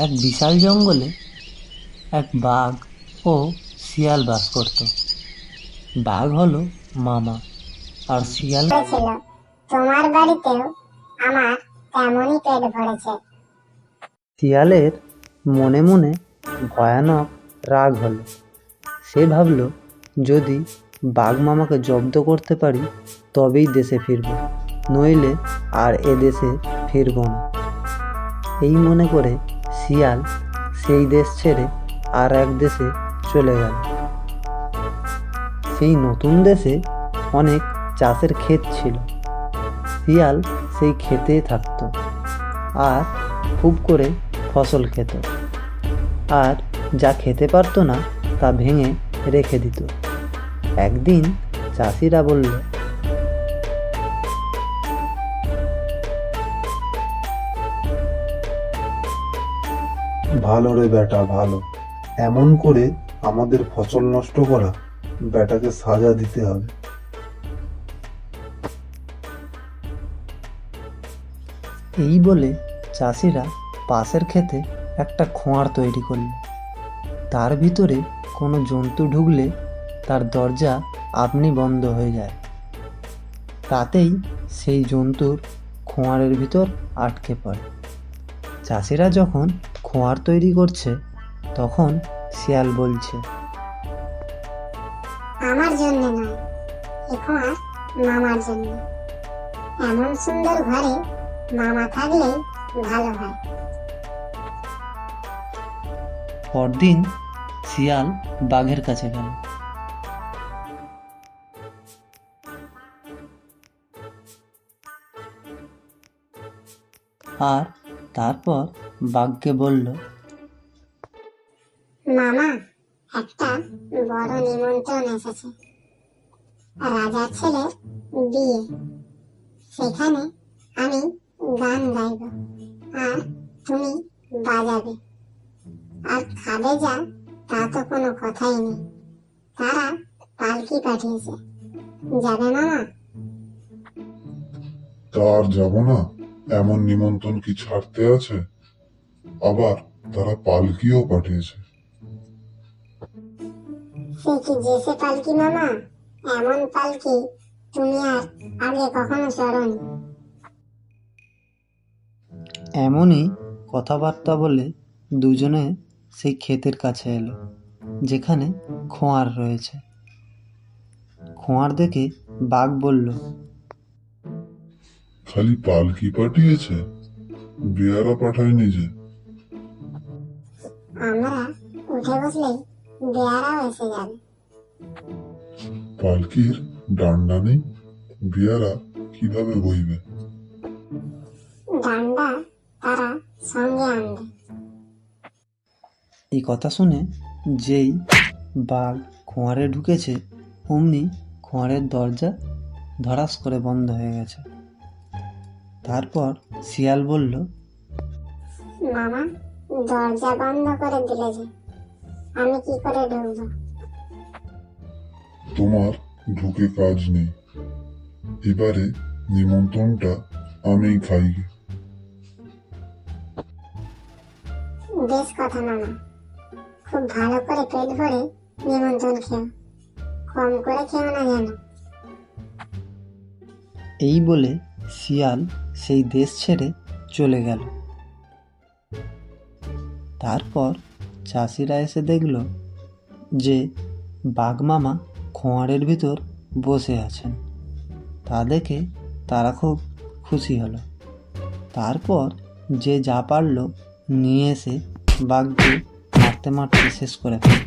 এক বিশাল জঙ্গলে এক বাঘ ও শিয়াল বাস করত। বাঘ হলো মামা আর শিয়াল তোমার বাড়িতেও আমার তেমনই পেট ভরেছে। শিয়ালের মনে মনে ভয়ানক রাগ হলো। সে ভাবল যদি বাঘ মামাকে জব্দ করতে পারি তবেই দেশে ফিরব। নইলে আর এ দেশে ফিরব না। এই মনে করে শিয়াল সেই দেশ ছেড়ে আর এক দেশে চলে গেল। সেই নতুন দেশে অনেক চাষের ক্ষেত ছিল। শিয়াল সেই ক্ষেতেই থাকতো আর খুব করে ফসল খেত। আর যা খেতে পারতো না তা ভেঙে রেখে দিত। একদিন চাষিরা বলল ভালো রে বেটা, ভালো। এমন করে আমাদের ফসল নষ্ট করা বেটাকে সাজা দিতে হবে। এই বলে চাষিরা পাশের ক্ষেতে একটা খোঁয়ার তৈরি করল। তার ভিতরে কোনো জন্তু ঢুকলে তার দরজা আপনি বন্ধ হয়ে যায়। তাতেই সেই জন্তুর খোঁয়ারের ভিতর আটকে পড়ে। চাষিরা যখন খোঁয়ার তৈরি করছে তখন শিয়াল বলছে আমার জন্য নয় মামার জন্য। এমন সুন্দর ঘরে মামা থাকলেই ভালো হয়। পরদিন শিয়াল বাঘের কাছে গেল। আর তারপর বাঘকে বলল মামা একটা বড় নিমন্ত্রণ এসেছে। রাজার ছেলের বিয়ে। সেখানে আমি গান গাইব। আর তুমি বাজাবে। আর খাবে যা তা তো কোনো কথাই নেই। তারা পালকি পাঠিয়েছে। যাবে মামা? তার যাব না? এমন নিমন্ত্রণ কি ছাড়তে আছে? আবার তারা পালকিও পাঠিয়েছে। সে কি যেসে পালকি মামা? এমন পালকি তুমি আর আগে কখনো চড়নি এমনই কথাবার্তা বলে দুজনে সেই ক্ষেতের কাছে এলো যেখানে খোঁয়ার রয়েছে। খোঁয়ার দেখে বাঘ বলল খালি পালকি পাঠিয়েছে? বেয়ারা পাঠায়নি যে। আমরা উঠে বসলেই বেয়ারাও এসে যাবে পালকির ডান্ডা নেই বেয়ারা কীভাবে বইবে ডান্ডা তারা সঙ্গে আনবে এই কথা শুনে যেই বাঘ খোঁয়ারে ঢুকেছে অমনি খোঁয়ারের দরজা ধরাস করে বন্ধ হয়ে গেছে। তারপর শিয়াল বলল মামা দরজা বন্ধ করে দিলে যে আমি কি করে ঢুকবো? তোমার ঢুকে কাজ নেই। এবারে নিমন্ত্রণটা আমিই খাই। বেশ কথা মামা। খুব ভালো করে পেট ভরে নিমন্ত্রণ খেও। কম করে খেও না যেন। এই বলে শিয়াল সেই দেশ ছেড়ে চলে গেল। তারপর চাষিরা এসে দেখল যে বাঘমামা খোঁয়ারের ভিতর বসে আছেন। তা দেখে তারা খুব খুশি হলো। তারপর যে যা পারল নিয়ে এসে বাঘকে মারতে মারতে শেষ করে ফেলল।